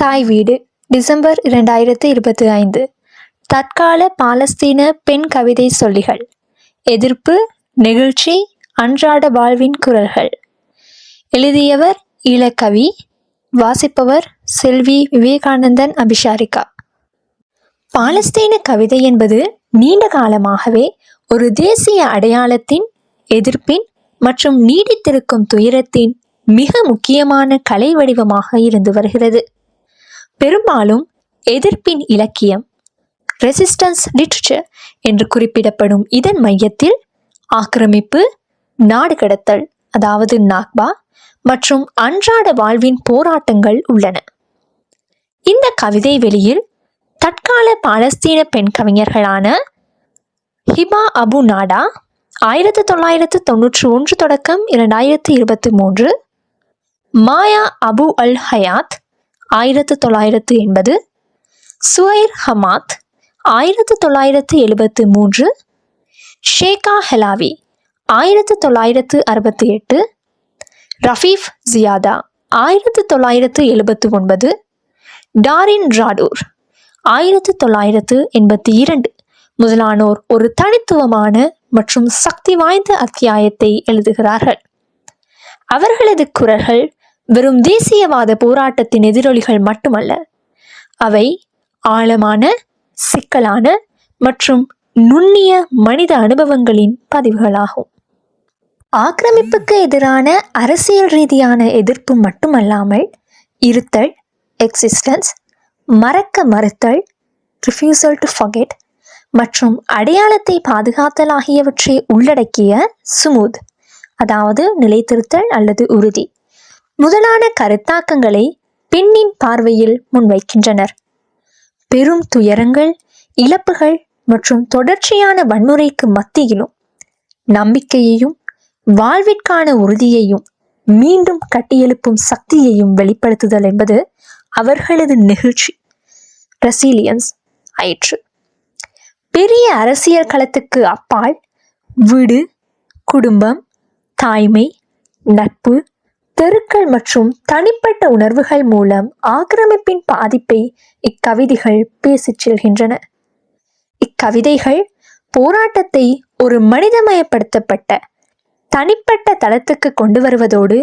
தாய் வீடு டிசம்பர் இரண்டாயிரத்து இருபத்தி ஐந்து. தற்கால பாலஸ்தீன பெண் கவிதை சொல்லிகள். எதிர்ப்பு நெகிழ்ச்சி அன்றாட வாழ்வின் குரல்கள். எழுதியவர் ஈழக்கவி வாசிப்பவர் செல்வி விவேகானந்தன் அபிஷாரிகா. பாலஸ்தீன கவிதை என்பது நீண்ட காலமாகவே ஒரு தேசிய அடையாளத்தின் எதிர்ப்பின் மற்றும் நீடித்திருக்கும் துயரத்தின் மிக முக்கியமான கலை வடிவமாக இருந்து வருகிறது. பெரும்பாலும் எதிர்ப்பின் இலக்கியம் ரெசிஸ்டன்ஸ் லிட்ரேச்சர் என்று குறிப்பிடப்படும் இதன் மையத்தில் ஆக்கிரமிப்பு நாடு கடத்தல் அதாவது நாக்பா மற்றும் அன்றாட வாழ்வின் போராட்டங்கள் உள்ளன. இந்த கவிதை வெளியில் தற்கால பாலஸ்தீன பெண் கவிஞர்களான ஹிபா அபு நாடா ஆயிரத்தி தொள்ளாயிரத்து தொன்னூற்றி ஒன்று தொடக்கம் இரண்டாயிரத்தி இருபத்தி மூன்று மாயா அபு அல் ஹயாத் ஆயிரத்து தொள்ளாயிரத்து எண்பது. சுவைர் ஹமாத் ஆயிரத்து தொள்ளாயிரத்து எழுபத்து மூன்று. ஷேகா ஹெலாவி ஆயிரத்து தொள்ளாயிரத்து அறுபத்தி எட்டு ரஃபீஃப் ஜியாதா ஆயிரத்து தொள்ளாயிரத்து எழுபத்து ஒன்பது. டாரின் ராடூர் ஆயிரத்து தொள்ளாயிரத்து எண்பத்தி இரண்டு. முதலானோர் ஒரு தனித்துவமான மற்றும் சக்தி வாய்ந்த அத்தியாயத்தை எழுதுகிறார்கள். அவர்களது குரல்கள் வெறும் தேசியவாத போராட்டத்தின் எதிரொலிகள் மட்டுமல்ல அவை ஆழமான சிக்கலான மற்றும் நுண்ணிய மனித அனுபவங்களின் பதிவுகளாகும். ஆக்கிரமிப்புக்கு எதிரான அரசியல் ரீதியான எதிர்ப்பு மட்டுமல்லாமல் இருத்தல் எக்ஸிஸ்டன்ஸ் மறக்க மறுத்தல் ரிஃப்யூசல் டு ஃபகெட் மற்றும் அடையாளத்தை பாதுகாத்தல் ஆகியவற்றை உள்ளடக்கிய சுமூத் அதாவது நிலைத்திருத்தல் அல்லது உறுதி. முதலான கருத்தாக்கங்களை பெண்ணின் பார்வையில் முன்வைக்கின்றனர். பெரும் துயரங்கள் இழப்புகள் மற்றும் தொடர்ச்சியான வன்முறைக்கு மத்தியிலும் நம்பிக்கையையும் வாழ்விற்கான உறுதியையும் மீண்டும் கட்டியெழுப்பும் சக்தியையும் வெளிப்படுத்துதல் என்பது அவர்களது நெகிழ்ச்சி ரெசிலியன்ஸ் ஆயிற்று. பெரிய அரசியல் களத்துக்கு அப்பால் வீடு குடும்பம் தாய்மை நட்பு தெருக்கள் மற்றும் தனிப்பட்ட உணர்வுகள் மூலம் ஆக்கிரமிப்பின் பாதிப்பை இக்கவிதைகள் பேசிச் செல்கின்றன. இக்கவிதைகள் போராட்டத்தை ஒரு மனிதமயப்படுத்தப்பட்ட தனிப்பட்ட தளத்துக்கு கொண்டு வருவதோடு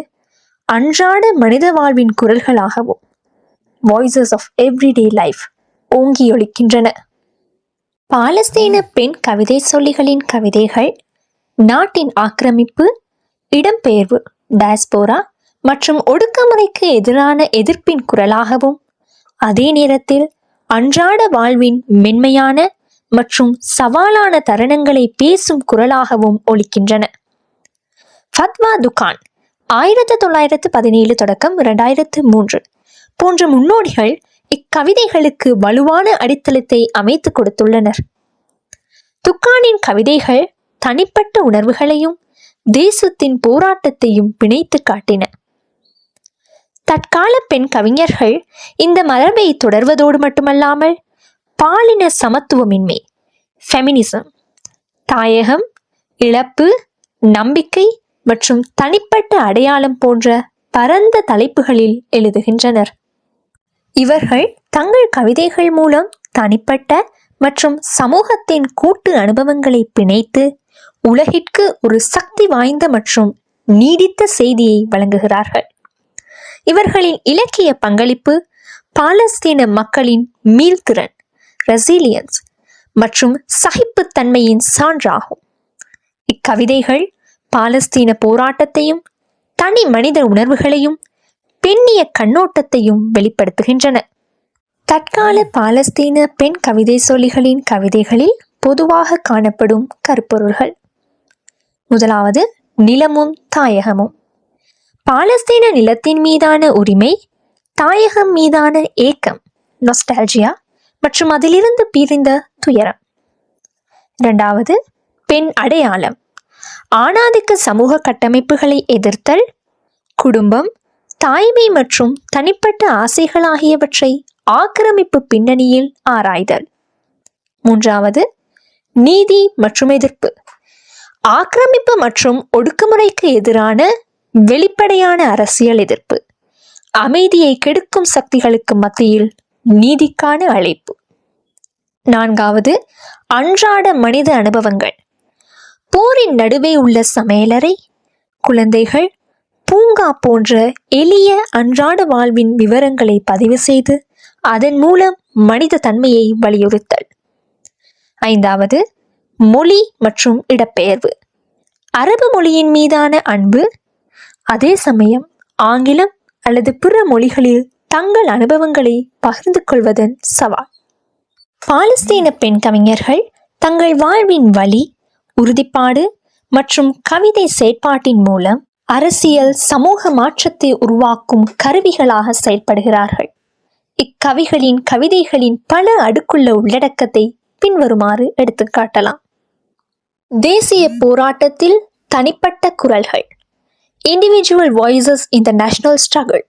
அன்றாட மனித வாழ்வின் குரல்களாகவும் வாய்ஸஸ் ஆஃப் எவ்ரிடே லைஃப் ஓங்கி ஒலிக்கின்றன பாலஸ்தீன பெண் கவிதை சொல்லிகளின் கவிதைகள் நாட்டின் ஆக்கிரமிப்பு இடம்பெயர்வு டயஸ்போரா மற்றும் ஒடுக்குமுறைக்கு எதிரான எதிர்ப்பின் குரலாகவும் அதே நேரத்தில் அன்றாட வாழ்வின் மென்மையான மற்றும் சவாலான தருணங்களை பேசும் குரலாகவும் ஒலிக்கின்றன. ஃபத்வா துகான் ஆயிரத்து தொள்ளாயிரத்து பதினேழு தொடக்கம் இரண்டாயிரத்து மூன்று போன்ற முன்னோடிகள் இக்கவிதைகளுக்கு வலுவான அடித்தளத்தை அமைத்து கொடுத்துள்ளனர். துக்கானின் கவிதைகள் தனிப்பட்ட உணர்வுகளையும் தேசத்தின் போராட்டத்தையும் பிணைத்து காட்டின. தற்கால பெண் கவிஞர்கள் இந்த மரபை தொடர்வதோடு மட்டுமல்லாமல் பாலின சமத்துவமின்மை ஃபெமினிசம் தாயகம் இழப்பு நம்பிக்கை மற்றும் தனிப்பட்ட அடையாளம் போன்ற பரந்த தலைப்புகளில் எழுதுகின்றனர். இவர்கள் தங்கள் கவிதைகள் மூலம் தனிப்பட்ட மற்றும் சமூகத்தின் கூட்டு அனுபவங்களை பிணைத்து உலகிற்கு ஒரு சக்தி வாய்ந்த மற்றும் நீடித்த செய்தியை வழங்குகிறார்கள். இவர்களின் இலக்கிய பங்களிப்பு பாலஸ்தீன மக்களின் மீள்திறன் ரெசிலியன்ஸ் மற்றும் சகிப்புத்தன்மையின் சான்றாகும். இக்கவிதைகள் பாலஸ்தீன போராட்டத்தையும் தனி மனித உணர்வுகளையும் பெண்ணிய கண்ணோட்டத்தையும் வெளிப்படுத்துகின்றன. தற்கால பாலஸ்தீன பெண் கவிதை சொல்லிகளின் கவிதைகளில் பொதுவாக காணப்படும் கருப்பொருள்கள். முதலாவது நிலமும் தாயகமும். பாலஸ்தீன நிலத்தின் மீதான உரிமை தாயகம் மீதான ஏக்கம் நொஸ்டால்ஜியா மற்றும் அதிலிருந்து பிரிந்த துயரம். இரண்டாவது பெண் அடையாளம். ஆணாதிக்க சமூக கட்டமைப்புகளை எதிர்த்தல் குடும்பம் தாய்மை மற்றும் தனிப்பட்ட ஆசைகள் ஆகியவற்றை ஆக்கிரமிப்பு பின்னணியில் ஆராய்தல். மூன்றாவது நீதி மற்றும் எதிர்ப்பு. ஆக்கிரமிப்பு மற்றும் ஒடுக்குமுறைக்கு எதிரான வெளிப்படையான அரசியல் எதிர்ப்பு. அமைதியை கெடுக்கும் சக்திகளுக்கு மத்தியில் நீதிக்கான அழைப்பு. நான்காவது அன்றாட மனித அனுபவங்கள். போரின் நடுவே உள்ள சமையலறை குழந்தைகள் பூங்கா போன்ற எளிய அன்றாட வாழ்வின் விவரங்களை பதிவு செய்து அதன் மூலம் மனித தன்மையை வலியுறுத்தல். ஐந்தாவது மொழி மற்றும் இடப்பெயர்வு. அரபு மொழியின் மீதான அன்பு அதே சமயம் ஆங்கிலம் அல்லது பிற மொழிகளில் தங்கள் அனுபவங்களை பகிர்ந்து கொள்வதன் சவால். பாலஸ்தீன பெண் கவிஞர்கள் தங்கள் வாழ்வின் வழி உறுதிப்பாடு மற்றும் கவிதை செயற்பாட்டின் மூலம் அரசியல் சமூக மாற்றத்தை உருவாக்கும் கருவிகளாக செயல்படுகிறார்கள். இக்கவிகளின் கவிதைகளின் பல அடுக்குள்ள உள்ளடக்கத்தை பின்வருமாறு எடுத்துக்காட்டலாம். தேசிய போராட்டத்தில் தனிப்பட்ட குரல்கள். Individual voices in the national struggle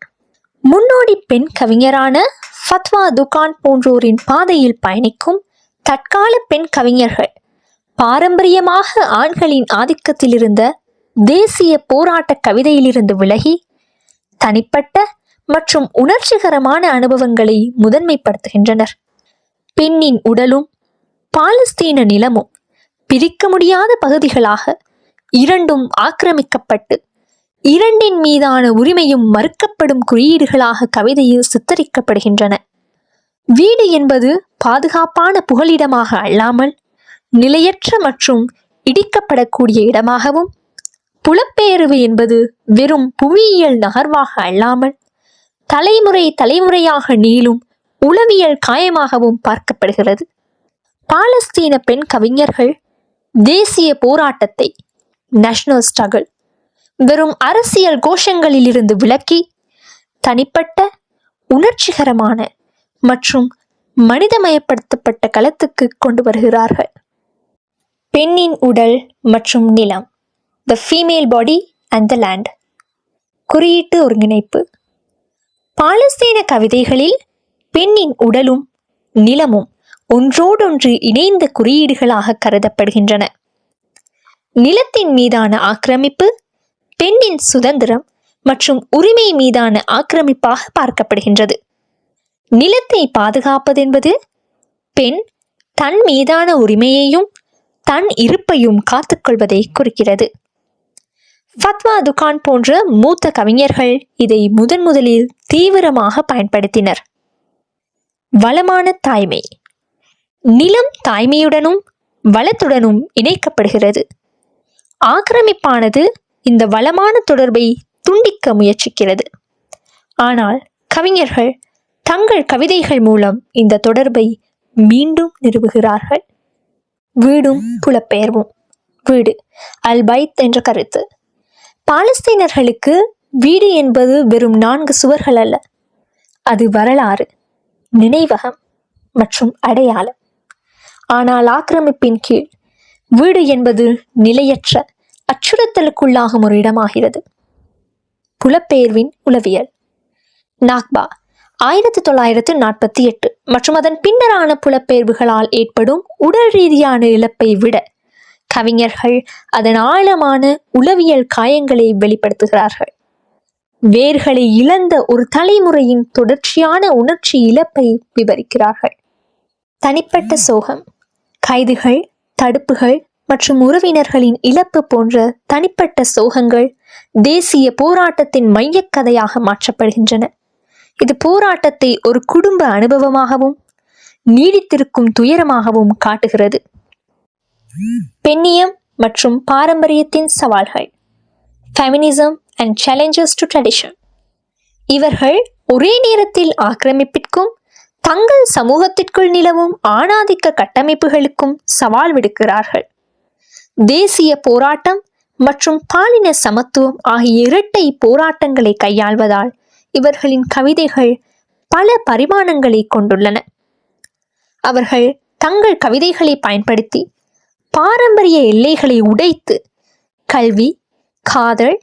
முன்னோடி பெண் கவிஞரான ஃபத்வா துகான் போன்றோரின் பாதையில் பயணிக்கும் தற்கால பெண் கவிஞர்கள் பாரம்பரியமாக ஆண்களின் ஆதிக்கத்தில் இருந்த தேசிய போராட்ட கவிதையிலிருந்து விலகி தனிப்பட்ட மற்றும் உணர்ச்சிகரமான அனுபவங்களை முதன்மைப்படுத்துகின்றனர். பெண்ணின் உடலும் பாலஸ்தீன நிலமும் பிரிக்க முடியாத பகுதிகளாக இரண்டும் ஆக்கிரமிக்கப்பட்டு இரண்டின் மீதான உரிமையும் மறுக்கப்படும் குறியீடுகளாக கவிதையில் சித்தரிக்கப்படுகின்றன. வீடு என்பது பாதுகாப்பான புகலிடமாக அல்லாமல் நிலையற்ற மற்றும் இடிக்கப்படக்கூடிய இடமாகவும் புலப்பெயர்வு என்பது வெறும் புவியியல் நகர்வாக அல்லாமல் தலைமுறை தலைமுறையாக நீளும் உளவியல் காயமாகவும் பார்க்கப்படுகிறது. பாலஸ்தீன பெண் கவிஞர்கள் தேசிய போராட்டத்தை நேஷனல் ஸ்ட்ரகிள் வெறும் அரசியல் கோஷங்களிலிருந்து விலக்கி தனிப்பட்ட உணர்ச்சிகரமான மற்றும் மனிதமயப்படுத்தப்பட்ட களத்துக்கு கொண்டு வருகிறார்கள். பெண்ணின் உடல் மற்றும் நிலம் the female body and the land குறியீட்டு ஒருங்கிணைப்பு. பாலஸ்தீன கவிதைகளில் பெண்ணின் உடலும் நிலமும் ஒன்றோடொன்று இணைந்த குறியீடுகளாக கருதப்படுகின்றன. நிலத்தின் மீதான ஆக்கிரமிப்பு பெண்ணின் சுதந்திரம் மற்றும் உரிமை மீதான ஆக்கிரமிப்பாக பார்க்கப்படுகின்றது. நிலத்தை பாதுகாப்பதென்பது பெண் தன் மீதான உரிமையையும் தன் இருப்பையும் காத்துக்கொள்வதை குறிக்கிறது. ஃபத்வா துகான் போன்ற மூத்த கவிஞர்கள் இதை முதன் முதலில் தீவிரமாக பயன்படுத்தினர். வளமான தாய்மை. நிலம் தாய்மையுடனும் வளத்துடனும் இணைக்கப்படுகிறது. ஆக்கிரமிப்பானது இந்த வளமான தொடர்பை துண்டிக்க முயற்சிக்கிறது. ஆனால் கவிஞர்கள் தங்கள் கவிதைகள் மூலம் இந்த தொடர்பை மீண்டும் நிறுவுகிறார்கள். வீடும் புலப்பெயர்வும். வீடு அல்பைத் என்ற கருத்து. பாலஸ்தீனர்களுக்கு வீடு என்பது வெறும் நான்கு சுவர்கள் அல்ல. அது வரலாறு நினைவகம் மற்றும் அடையாளம். ஆனால் ஆக்கிரமிப்பின் கீழ் வீடு என்பது நிலையற்ற அச்சுறுத்தலுக்குள்ளாகும் ஒரு இடமாகிறது. புலப்பெயர்வின் உளவியல். நாக்பா ஆயிரத்தி தொள்ளாயிரத்து நாற்பத்தி எட்டு மற்றும் அதன் பின்னரான புலப்பெயர்வுகளால் ஏற்படும் உடல் ரீதியான இழப்பை விட கவிஞர்கள் அதன் ஆழமான உளவியல் காயங்களை வெளிப்படுத்துகிறார்கள். வேர்களை இழந்த ஒரு தலைமுறையின் தொடர்ச்சியான உணர்ச்சி இழப்பை விவரிக்கிறார்கள். தனிப்பட்ட சோகம் கைதுகள் தடுப்புகள் மற்றும் உறவினர்களின் இழப்பு போன்ற தனிப்பட்ட சோகங்கள் தேசிய போராட்டத்தின் மையக்கதையாக மாற்றப்படுகின்றன. இது போராட்டத்தை ஒரு குடும்ப அனுபவமாகவும் நீடித்திருக்கும் துயரமாகவும் காட்டுகிறது. பெண்ணியம் மற்றும் பாரம்பரியத்தின் சவால்கள். Feminism and challenges to tradition இவர்கள் ஒரே நேரத்தில் ஆக்கிரமிப்பிற்கும் தங்கள் சமூகத்திற்குள் நிலவும் ஆணாதிக்க கட்டமைப்புகளுக்கும் சவால் விடுக்கிறார்கள். தேசிய போராட்டம் மற்றும் பாலின சமத்துவம் ஆகிய இரட்டை போராட்டங்களை கையாள்வதால் இவர்களின் கவிதைகள் பல பரிமாணங்களை கொண்டுள்ளன. அவர்கள் தங்கள் கவிதைகளை பயன்படுத்தி பாரம்பரிய எல்லைகளை உடைத்து கல்வி காதல்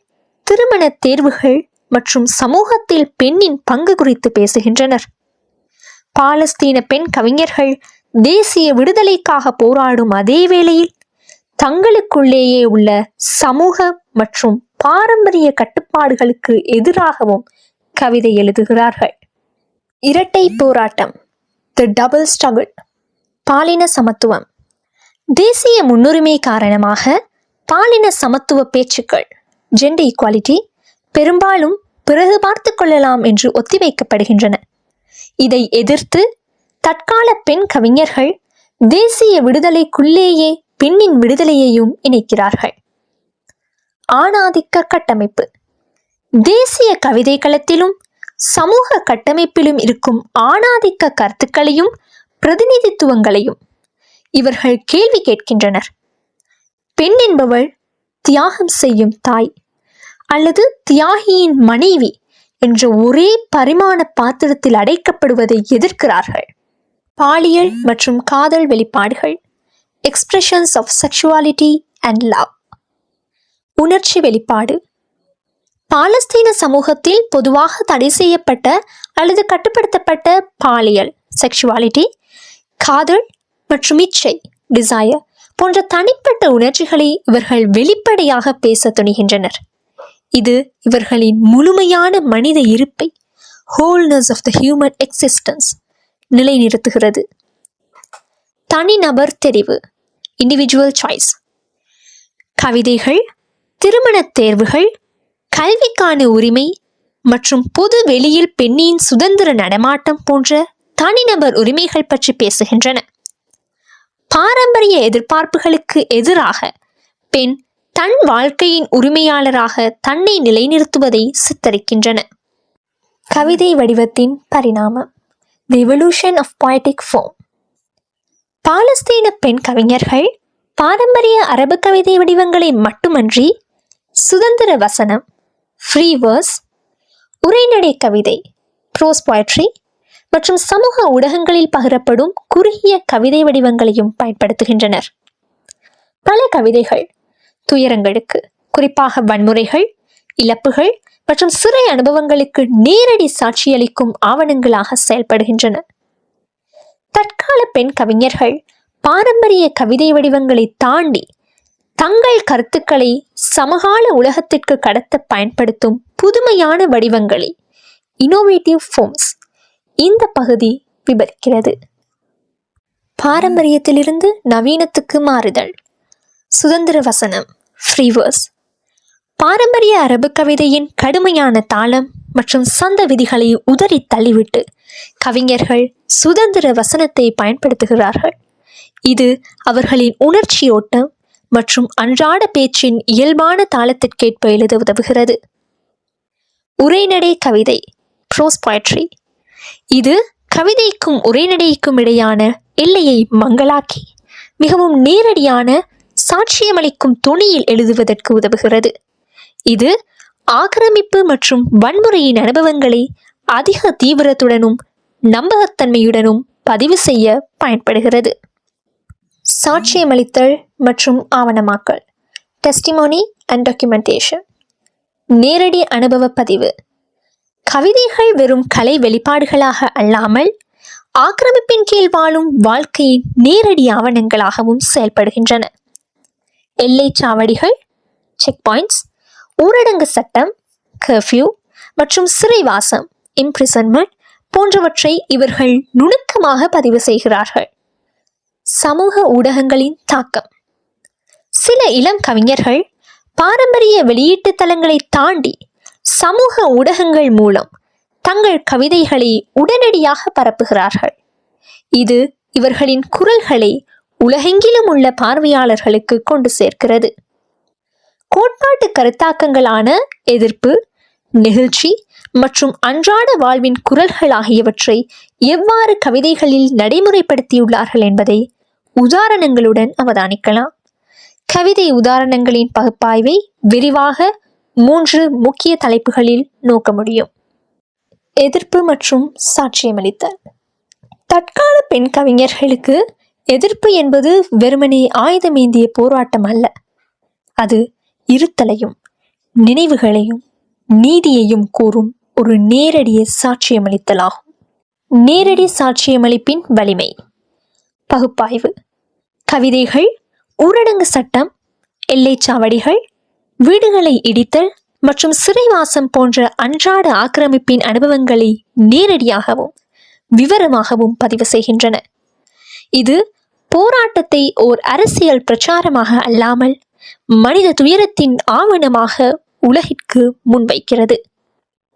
திருமண தேர்வுகள் மற்றும் சமூகத்தில் பெண்ணின் பங்கு குறித்து பேசுகின்றனர். பாலஸ்தீன பெண் கவிஞர்கள் தேசிய விடுதலைக்காக போராடும் அதே வேளையில் தங்களுக்குள்ளேயே உள்ள சமூக மற்றும் பாரம்பரிய கட்டுப்பாடுகளுக்கு எதிராகவும் கவிதை எழுதுகிறார்கள். இரட்டை போராட்டம் தி டபுள் ஸ்ட்ரகிள் பாலின சமத்துவம். தேசிய முன்னுரிமை காரணமாக பாலின சமத்துவ பேச்சுக்கள் ஜெண்டர் ஈக்வாலிட்டி பெரும்பாலும் பிறகு பார்த்து கொள்ளலாம் என்று ஒத்திவைக்கப்படுகின்றன. இதை எதிர்த்து தற்கால பெண் கவிஞர்கள் தேசிய விடுதலைக்குள்ளேயே பெண்ணின் விடுதலையையும் இணைக்கிறார்கள். ஆணாதிக்க கட்டமைப்பு. தேசிய கவிதை களத்திலும் சமூக கட்டமைப்பிலும் இருக்கும் ஆணாதிக்க கருத்துக்களையும் பிரதிநிதித்துவங்களையும் இவர்கள் கேள்வி கேட்கின்றனர். பெண் என்பவள் தியாகம் செய்யும் தாய் அல்லது தியாகியின் மனைவி என்ற ஒரே பரிமாண பாத்திரத்தில் அடைக்கப்படுவதை எதிர்க்கிறார்கள். பாலியல் மற்றும் காதல் வெளிப்பாடுகள் expressions of sexuality and love உணர்ச்சி வெளிப்பாடு. பாலஸ்தீன சமூகத்தில் பொதுவாக தடை செய்யப்பட்ட அல்லது கட்டுப்படுத்தப்பட்ட பாலியல் செக்ஷுவாலிட்டி காதல் மற்றும் இச்சை டிசையர் போன்ற தனிப்பட்ட உணர்ச்சிகளை இவர்கள் வெளிப்படையாக பேச துணிகின்றனர். இது இவர்களின் முழுமையான மனித இருப்பை wholeness of the human existence நிலைநிறுத்துகிறது. தனிநபர் தெரிவு. இண்டிவிஜுவல் சாய்ஸ் கவிதைகள் திருமணத் தேர்வுகள் கல்விக்கான உரிமை மற்றும் பொது வெளியில் பெண்ணின் சுதந்திர நடமாட்டம் போன்ற தனிநபர் உரிமைகள் பற்றி பேசுகின்றன. பாரம்பரிய எதிர்பார்ப்புகளுக்கு எதிராக பெண் தன் வாழ்க்கையின் உரிமையாளராக தன்னை நிலைநிறுத்துவதை சித்தரிக்கின்றன. கவிதை வடிவத்தின் பரிணாமம். The evolution of poetic form பாலஸ்தீன பெண் கவிஞர்கள் பாரம்பரிய அரபு கவிதை வடிவங்களை மட்டுமன்றி சுதந்திர வசனம் ஃப்ரீ வேர்ஸ் உரைநடை கவிதை ப்ரோஸ் poetry மற்றும் சமூக ஊடகங்களில் பகிரப்படும் குறுகிய கவிதை வடிவங்களையும் பயன்படுத்துகின்றனர். பல கவிதைகள் துயரங்களுக்கு குறிப்பாக வன்முறைகள் இழப்புகள் மற்றும் சிறை அனுபவங்களுக்கு நேரடி சாட்சியளிக்கும் ஆவணங்களாக செயல்படுகின்றன. தற்கால பெண் கவிஞர்கள் பாரம்பரிய கவிதை வடிவங்களை தாண்டி தங்கள் கருத்துக்களை சமகால உலகத்திற்கு கடத்த பயன்படுத்தும் புதுமையான வடிவங்களை இனோவேட்டிவ் ஃபோம்ஸ் இந்த பகுதி விவரிக்கிறது பாரம்பரியத்திலிருந்து நவீனத்துக்கு மாறுதல். சுதந்திர வசனம் ஃப்ரீவர்ஸ் பாரம்பரிய அரபு கவிதையின் கடுமையான தாளம் மற்றும் சந்த விதிகளை உதறி தள்ளிவிட்டு கவிஞர்கள் சுதந்திர வசனத்தை பயன்படுத்துகிறார்கள். இது அவர்களின் உணர்ச்சி ஓட்டம் மற்றும் அன்றாட பேச்சின் இயல்பான தாளத்திற்கேற்ப எழுத உதவுகிறது. உரைநடை கவிதை ப்ரோஸ் பாய்ட்ரி இது கவிதைக்கும் உரைநடைக்கும் இடையான எல்லையை மங்களாக்கி மிகவும் நேரடியான சாட்சியமளிக்கும் துணியில் எழுதுவதற்கு உதவுகிறது. இது ஆக்கிரமிப்பு மற்றும் வன்முறையின் அனுபவங்களை அதிக தீவிரத்துடனும் நம்பகத்தன்மையுடனும் பதிவு செய்ய பயன்படுகிறது. சாட்சியமளித்தல் மற்றும் ஆவணமாக்கல் டெஸ்டிமோனி அண்ட் டாக்குமெண்டேஷன் நேரடி அனுபவ பதிவு. கவிதைகள் வெறும் கலை வெளிப்பாடுகளாக அல்லாமல் ஆக்கிரமிப்பின் கீழ் வாழும் வாழ்க்கையின் நேரடி ஆவணங்களாகவும் செயல்படுகின்றன. எல்லை சாவடிகள் செக் பாயிண்ட்ஸ் ஊரடங்கு சட்டம் கர்ஃப்யூ மற்றும் சிறைவாசம் இம்ப்ரிசன்மெண்ட் போன்றவற்றை இவர்கள் நுணுக்கமாக பதிவு செய்கிறார்கள். சமூக ஊடகங்களின் தாக்கம். சில இளம் கவிஞர்கள் பாரம்பரிய வெளியீட்டு தளங்களை தாண்டி சமூக ஊடகங்கள் மூலம் தங்கள் கவிதைகளை உடனடியாக பரப்புகிறார்கள். இது இவர்களின் குரல்களை உலகெங்கிலும் உள்ள பார்வையாளர்களுக்கு கொண்டு சேர்க்கிறது. கோட்பாட்டு கருத்தாக்கங்களான எதிர்ப்பு நெகிழ்ச்சி மற்றும் அன்றாட வாழ்வின் குரல்கள் ஆகியவற்றை எவ்வாறு கவிதைகளில் நடைமுறைப்படுத்தியுள்ளார்கள் என்பதை உதாரணங்களுடன் அவதானிக்கலாம். கவிதை உதாரணங்களின் பகுப்பாய்வை விரிவாக மூன்று முக்கிய தலைப்புகளில் நோக்க முடியும். எதிர்ப்பு மற்றும் சாட்சியமளித்தல். தற்கால பெண் கவிஞர்களுக்கு எதிர்ப்பு என்பது வெறுமனே ஆயுதமேந்திய போராட்டம் அல்ல. அது இருத்தலையும் நினைவுகளையும் நீதியையும் கூறும் ஒரு நேரடிய சாட்சியமளித்தலாகும். நேரடி சாட்சியமளிப்பின் வலிமை. பகுப்பாய்வு. கவிதைகள் ஊரடங்கு சட்டம் எல்லைச்சாவடிகள் வீடுகளை இடித்தல் மற்றும் சிறைவாசம் போன்ற அன்றாட ஆக்கிரமிப்பின் அனுபவங்களை நேரடியாகவும் விவரமாகவும் பதிவு செய்கின்றன. இது போராட்டத்தை ஓர் அரசியல் பிரச்சாரமாக அல்லாமல் மனித துயரத்தின் ஆவணமாக உலகிற்கு முன்வைக்கிறது.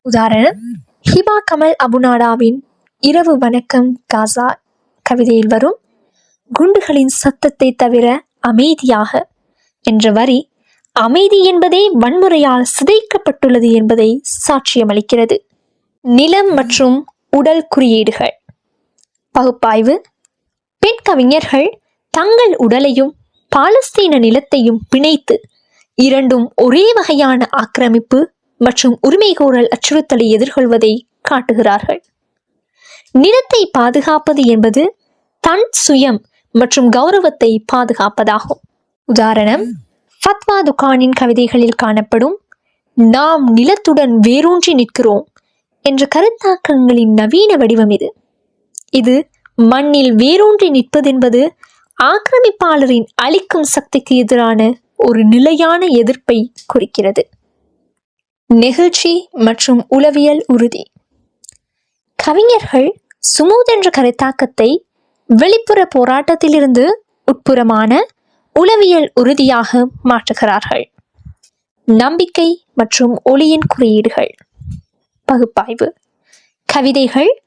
உதாரணம் ஹிபா கமல் அபுநாடாவின் இரவு வணக்கம் காசா கவிதையில் வரும் குண்டுகளின் சத்தத்தை தவிர அமைதியாக என்ற வரி அமைதி என்பதே வன்முறையால் சிதைக்கப்பட்டுள்ளது என்பதை சாட்சியமளிக்கிறது. நிலம் மற்றும் உடல் குறியீடுகள். பகுப்பாய்வு பெண் கவிஞர்கள் தங்கள் உடலையும் பாலஸ்தீன நிலத்தையும் பிணைத்து இரண்டும் ஒரே வகையான ஆக்கிரமிப்பு மற்றும் உரிமைகோரல் அச்சுறுத்தலை எதிர்கொள்வதை காட்டுகிறார்கள். நிலத்தை பாதுகாப்பது என்பது தன் சுயம் மற்றும் கௌரவத்தை பாதுகாப்பதாகும். உதாரணம் ஃபத்வா துகானின் கவிதைகளில் காணப்படும் நாம் நிலத்துடன் வேரூன்றி நிற்கிறோம் என்ற கருத்தாக்கங்களின் நவீன வடிவம் இது. இது மண்ணில் வேரூன்றி நிற்பதென்பது ஆக்கிரமிப்பாளரின் அளிக்கும் சக்திக்கு எதிரான ஒரு நிலையான எதிர்ப்பை குறிக்கிறது. நெகிழ்ச்சி மற்றும் உளவியல் உறுதி. கவிஞர்கள் சுமூத் என்ற கருத்தாக்கத்தை வெளிப்புற போராட்டத்திலிருந்து உட்புறமான உளவியல் உறுதியாக மாற்றுகிறார்கள். நம்பிக்கை மற்றும் ஒளியின் குறியீடுகள். பகுப்பாய்வு. கவிதைகள்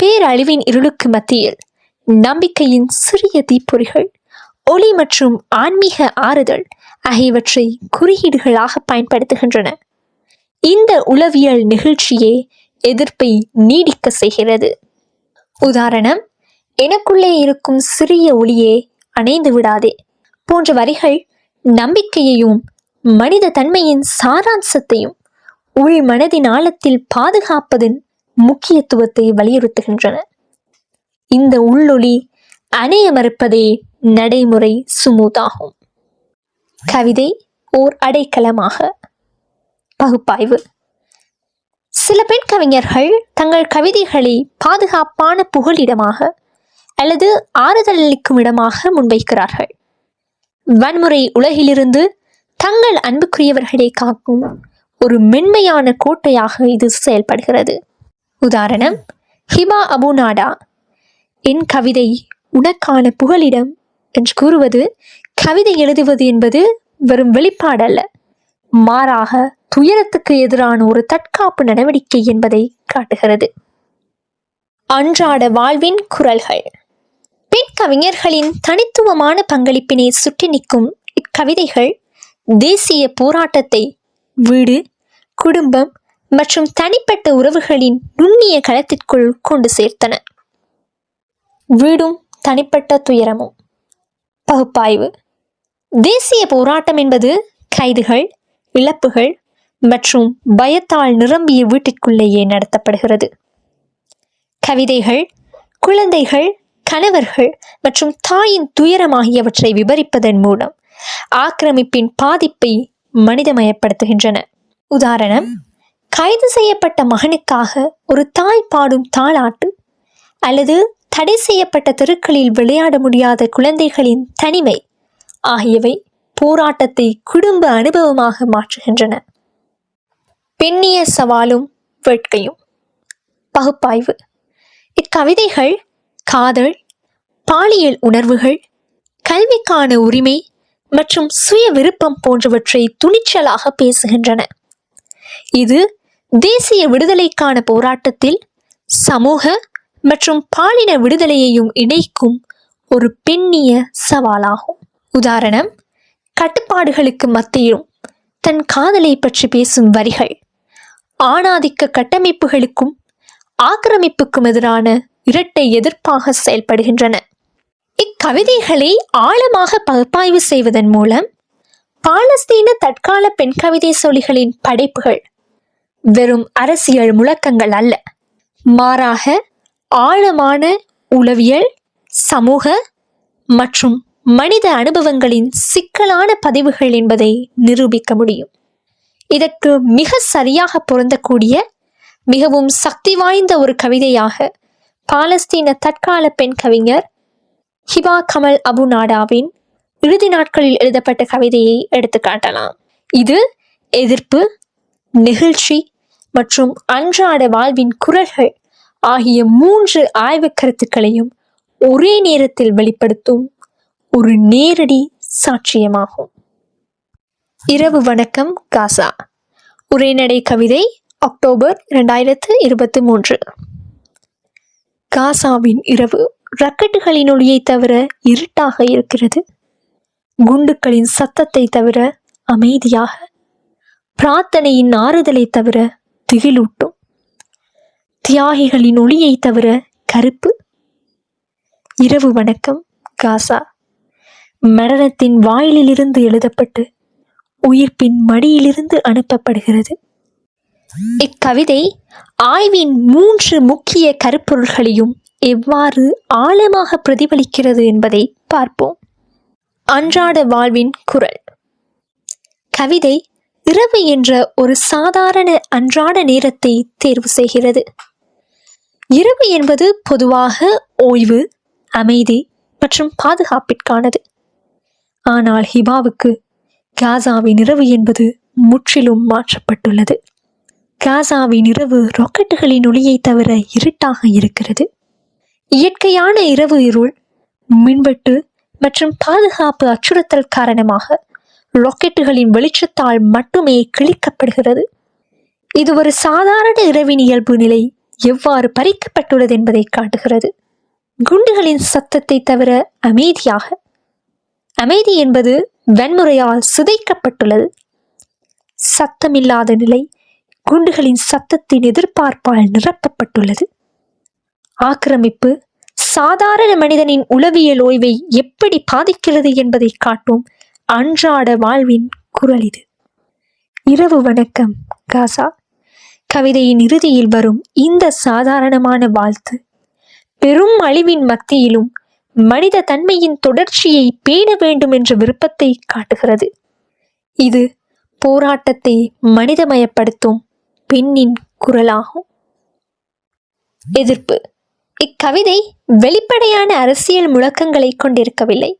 பேரழிவின் இருளுக்கு மத்தியில் நம்பிக்கையின் சிறிய தீப்பொறிகள் ஒளி மற்றும் ஆன்மீக ஆறுதல் ஆகியவற்றை குறியீடுகளாக பயன்படுத்துகின்றன. இந்த உளவியல் நிகழ்ச்சியே எதிர்ப்பை நீடிக்க செய்கிறது. உதாரணம் எனக்குள்ளே இருக்கும் சிறிய ஒளியே அணைந்து விடாதே. போன்ற வரிகள் நம்பிக்கையையும் மனித தன்மையின் சாராம்சத்தையும் உள் மனதின் ஆழத்தில் பாதுகாப்பதன் முக்கியத்துவத்தை வலியுறுத்துகின்றன. இந்த உள்ளொளி அணைய மறுப்பதே நடைமுறை சுமூதாகும். கவிதை ஓர் அடைக்கலமாக. பகுப்பாய்வு. சில பெண் கவிஞர்கள் தங்கள் கவிதைகளை பாதுகாப்பான புகழிடமாக அல்லது ஆறுதல் அளிக்கும் இடமாக முன்வைக்கிறார்கள். வன்முறை உலகிலிருந்து தங்கள் அன்புக்குரியவர்களை காக்கும் ஒரு மென்மையான கோட்டையாக இது செயல்படுகிறது. உதாரணம் ஹிமா அபுநாடா என் கவிதை உனக்கான புகலிடம் என்று கூறுவது கவிதை எழுதுவது என்பது வெறும் வெளிப்பாடல்ல மாறாக துயரத்துக்கு எதிரான ஒரு தற்காப்பு நடவடிக்கை என்பதை காட்டுகிறது. அன்றாட வாழ்வின் குரல்கள். பெண் கவிஞர்களின் தனித்துவமான பங்களிப்பினை சுற்றி நிற்கும் இக்கவிதைகள் தேசிய போராட்டத்தை வீடு குடும்பம் மற்றும் தனிப்பட்ட உறவுகளின் நுண்ணிய களத்திற்குள் கொண்டு சேர்த்தன. வீடும் தனிப்பட்ட துயரமும். பகுப்பாய்வு. தேசிய போராட்டம் என்பது கைதுகள் இழப்புகள் மற்றும் பயத்தால் நிரம்பிய வீட்டிற்குள்ளேயே நடத்தப்படுகிறது. கவிதைகள் குழந்தைகள் கணவர்கள் மற்றும் தாயின் துயரம் ஆகியவற்றை விவரிப்பதன் மூலம் ஆக்கிரமிப்பின் பாதிப்பை மனிதமயப்படுத்துகின்றன. உதாரணம் கைது செய்யப்பட்ட மகனுக்காக ஒரு தாய் பாடும் தாளாட்டு அல்லது தடை செய்யப்பட்ட தெருக்களில் விளையாட முடியாத குழந்தைகளின் தனிமை ஆகியவை போராட்டத்தை குடும்ப அனுபவமாக மாற்றுகின்றன. பெண்ணிய சவாலும் வேட்கையும். பகுப்பாய்வு. இக்கவிதைகள் காதல் பாலியல் உணர்வுகள் கல்விக்கான உரிமை மற்றும் சுய விருப்பம் போன்றவற்றை துணிச்சலாக பேசுகின்றன. இது தேசிய விடுதலைக்கான போராட்டத்தில் சமூக மற்றும் பாலின விடுதலையையும் இணைக்கும் ஒரு பெண்ணிய சவாலாகும். உதாரணம் கட்டுப்பாடுகளுக்கு மத்தியிலும் தன் காதலை பற்றி பேசும் வரிகள். ஆணாதிக்க கட்டமைப்புகளுக்கும் ஆக்கிரமிப்புக்கும் எதிரான இரட்டை எதிர்ப்பாக செயல்படுகின்றன. இக்கவிதைகளை ஆழமாக பகுப்பாய்வு செய்வதன் மூலம் பாலஸ்தீன தற்கால பெண் கவிதை சொலிகளின் படைப்புகள் வெறும் அரசியல் முழக்கங்கள் அல்ல. மாறாக ஆழமான உளவியல் சமூக மற்றும் மனித அனுபவங்களின் சிக்கலான பதிவுகள் என்பதை நிரூபிக்க முடியும். இதற்கு மிக சரியாக பொருந்தக்கூடிய மிகவும் சக்தி வாய்ந்த ஒரு கவிதையாக பாலஸ்தீன தற்கால பெண் கவிஞர் ஹிபா கமல் அபு நாடாவின் இறுதி நாட்களில் எழுதப்பட்ட கவிதையை எடுத்து காட்டலாம். இது எதிர்ப்பு நெகிழ்ச்சி மற்றும் அன்றாட வாழ்வின் குரல்கள் ஆகிய மூன்று ஆய்வு கருத்துக்களையும் ஒரே நேரத்தில் வெளிப்படுத்தும் ஒரு நேரடி சாட்சியமாகும். இரவு வணக்கம் காசா. உரைநடை கவிதை அக்டோபர் இரண்டாயிரத்து இருபத்தி மூன்று. காசாவின் இரவு ரக்கெட்டுகளின் ஒளியை தவிர இருட்டாக இருக்கிறது. குண்டுகளின் சத்தத்தை தவிர அமைதியாக. பிரார்த்தனையின் ஆறுதலை தவிர திகிலூட்டும். தியாகிகளின் ஒளியை தவிர கருப்பு. இரவு வணக்கம் காசா. மரணத்தின் வாயிலிலிருந்து எழுதப்பட்டு உயிர்ப்பின் மடியிலிருந்து அனுப்பப்படுகிறது. இக்கவிதை ஆய்வின் மூன்று முக்கிய கருப்பொருள்களையும் எவ்வாறு ஆழமாக பிரதிபலிக்கிறது என்பதை பார்ப்போம். அன்றாட வாழ்வின் குரல். கவிதை இரவு என்ற ஒரு சாதாரண அன்றாட நேரத்தை தேர்வு செய்கிறது. இரவு என்பது பொதுவாக ஓய்வு அமைதி மற்றும் பாதுகாப்பிற்கானது. ஆனால் ஹிபாவுக்கு காசாவின் இரவு என்பது முற்றிலும் மாற்றப்பட்டுள்ளது. காசாவின் இரவு ராக்கெட்டுகளின் ஒளியை தவிர இருட்டாக இருக்கிறது. இயற்கையான இரவு இருள் மின்வெட்டு மற்றும் பாதுகாப்பு அச்சுறுத்தல் காரணமாக ராக்கெட்டுகளின் வெளிச்சத்தால் மட்டுமே கிழிக்கப்படுகிறது. இது ஒரு சாதாரண இரவின் இயல்பு நிலை எவ்வாறு பறிக்கப்பட்டுள்ளது என்பதை காட்டுகிறது. குண்டுகளின் சத்தத்தை தவிர அமைதியாக. அமைதி என்பது வன்முறையால் சிதைக்கப்பட்டுள்ளது. சத்தமில்லாத நிலை குண்டுகளின் சத்தத்தின் எதிர்பார்ப்பால் நிரப்பப்பட்டுள்ளது. ஆக்கிரமிப்பு சாதாரண மனிதனின் உளவியல் ஓய்வை எப்படி பாதிக்கிறது என்பதை காட்டும் அன்றாட வாழ்வின் குரல் இது. இரவு வணக்கம் காசா. கவிதையின் இறுதியில் வரும் இந்த சாதாரணமான வாழ்த்து பெரும் அழிவின் மத்தியிலும் மனித தன்மையின் தொடர்ச்சியை பேண வேண்டும் என்ற விருப்பத்தை காட்டுகிறது. இது போராட்டத்தை மனிதமயப்படுத்தும் பெண்ணின் குரலாகும். எதிர்ப்பு. இக்கவிதை வெளிப்படையான அரசியல் முழக்கங்களை கொண்டிருக்கவில்லை.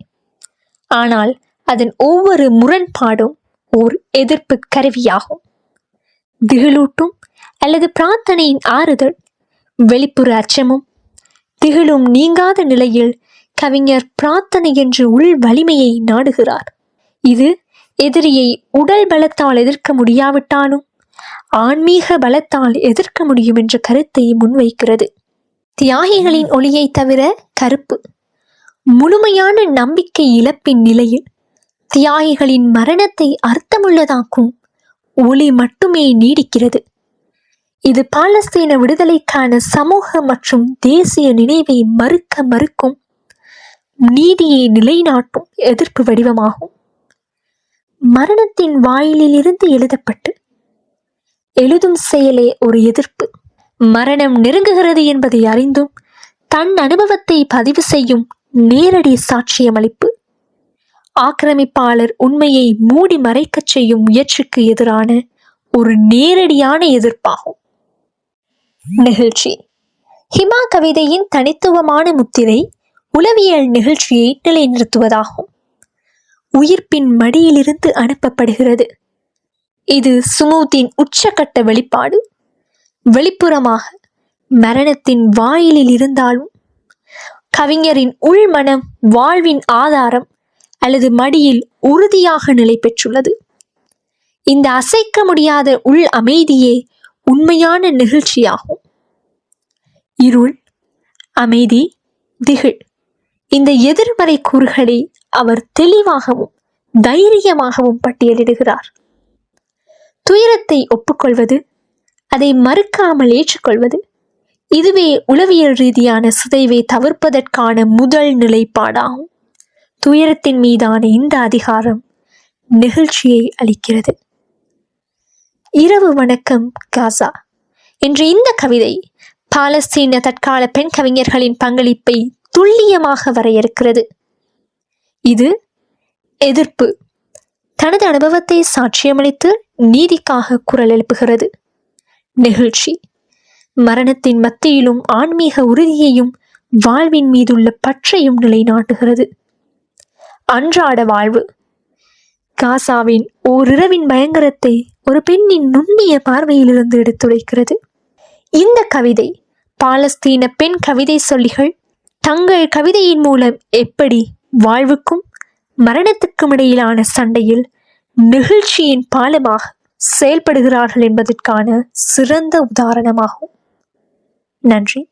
ஆனால் அதன் ஒவ்வொரு முரண்பாடும் ஓர் எதிர்ப்பு கருவியாகும். திகிலூட்டும் அல்லது பிரார்த்தனையின் ஆறுதல் வெளிப்புற அச்சமும் திகிலும் நீங்காத நிலையில் கவிஞர் பிரார்த்தனை என்று உள் வலிமையை நாடுகிறார். இது எதிரியை உடல் பலத்தால் எதிர்க்க முடியாவிட்டாலும் ஆன்மீக பலத்தால் எதிர்க்க முடியும் என்ற கருத்தை முன்வைக்கிறது. தியாகிகளின் ஒளியை தவிர கருப்பு. முழுமையான நம்பிக்கை இழப்பின் நிலையில் தியாகிகளின் மரணத்தை அர்த்தமுள்ளதாக்கும் ஒளி மட்டுமே நீடிக்கிறது. இது பாலஸ்தீன விடுதலைக்கான சமூக மற்றும் தேசிய நினைவை மறுக்க மறுக்கும் நீதியை நிலைநாட்டும் எதிர்ப்பு வடிவமாகும். மரணத்தின் வாயிலிலிருந்து எழுதப்பட்டு எழுதும் செயலே ஒரு எதிர்ப்பு. மரணம் நெருங்குகிறது என்பதை அறிந்தும் தன் அனுபவத்தை பதிவு செய்யும் நேரடி சாட்சியமளிப்பு. ஆக்கிரமிப்பாளர் உண்மையை மூடி மறைக்கச் செய்யும் முயற்சிக்கு எதிரான ஒரு நேரடியான எதிர்ப்பாகும். நிகழ்ச்சி. ஹிமா கவிதையின் தனித்துவமான முத்திரை உளவியல் நிகழ்ச்சியை நிலைநிறுத்துவதாகும். உயிர்ப்பின் மடியிலிருந்து அனுப்பப்படுகிறது. இது சுமூத்தின் உச்சக்கட்ட வெளிப்பாடு. வெளிப்புறமாக மரணத்தின் வாயிலில் இருந்தாலும் கவிஞரின் உள்மனம் வாழ்வின் ஆதாரம் அல்லது மடியில் உறுதியாக நிலை பெற்றுள்ளது. இந்த அசைக்க முடியாத உள் அமைதியே உண்மையான நிகழ்ச்சியாகும். இருள் அமைதி திகழ் இந்த எதிர்மறை கூறுகளை அவர் தெளிவாகவும் தைரியமாகவும் பட்டியலிடுகிறார். துயரத்தை ஒப்புக்கொள்வது அதை மறுக்காமல் ஏற்றுக்கொள்வது இதுவே உளவியல் ரீதியான சிதைவை தவிர்ப்பதற்கான முதல் நிலைப்பாடாகும். துயரத்தின் மீதான இந்த அதிகாரம் நெகிழ்ச்சியை அளிக்கிறது. இரவு வணக்கம் காசா. என்ற இந்த கவிதை பாலஸ்தீன தற்கால பெண் கவிஞர்களின் பங்களிப்பை துல்லியமாக வரையறுக்கிறது. இது எதிர்ப்பு. தனது அனுபவத்தை சாட்சியமளித்து நீதிக்காக குரல் எழுப்புகிறது. நெகிழ்ச்சி. மரணத்தின் மத்தியிலும் ஆன்மீக உறுதியையும் வாழ்வின் மீதுள்ள பற்றையும் நிலைநாட்டுகிறது. அன்றாட வாழ்வு. காசாவின் ஓரிரவின் பயங்கரத்தை ஒரு பெண்ணின் நுண்ணிய பார்வையிலிருந்து எடுத்துரைக்கிறது. இந்த கவிதை பாலஸ்தீன பெண் கவிதை சொல்லிகள் தங்கள் கவிதையின் மூலம் எப்படி வாழ்வுக்கும் மரணத்துக்கும் இடையிலான சண்டையில் நெகிழ்ச்சியின் பாலமாக செயல்படுகிறார்கள் என்பதற்கான சிறந்த உதாரணமாகும். நன்றி.